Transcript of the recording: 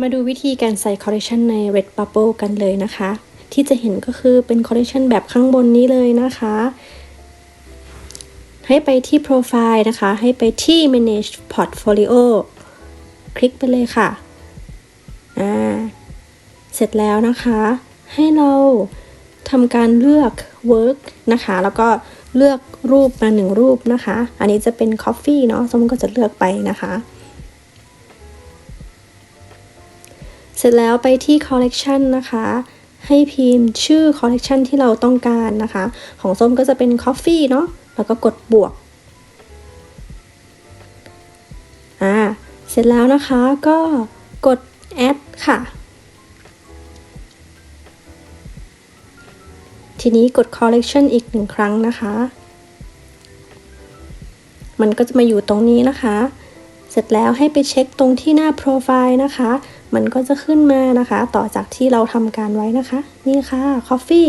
มาดูวิธีการใส่คอลเลคชันใน Red Bubble กันเลยนะคะ ที่จะเห็นก็คือเป็นคอลเลคชันแบบข้างบนนี้เลยนะคะ ให้ไปที่ Profile นะคะ ให้ไปที่ Manage Portfolio คลิกไปเลยค่ะอ่าเสร็จแล้วนะคะ ให้เราทำการเลือก work นะคะ แล้วก็เลือกรูปมาหนึ่งรูปนะคะ อันนี้จะเป็น coffee เนาะสมมติก็จะเลือกไปนะคะ สร็จแล้วไปที่ collection นะคะ ให้พิมพ์ชื่อ collection ที่เราต้องการนะคะ ของส้มก็จะเป็น coffee เนาะแล้วก็กดบวกอ่าเสร็จแล้วนะคะก็กด add ค่ะ ทีนี้กด collection อีกหนึ่งครั้งนะคะ มันก็จะมาอยู่ตรงนี้นะคะ เสร็จแล้วให้ไปเช็คตรงที่หน้าโปรไฟล์นะคะ มันก็จะขึ้นมานะคะ ต่อจากที่เราทำการไว้นะคะ นี่ค่ะ coffee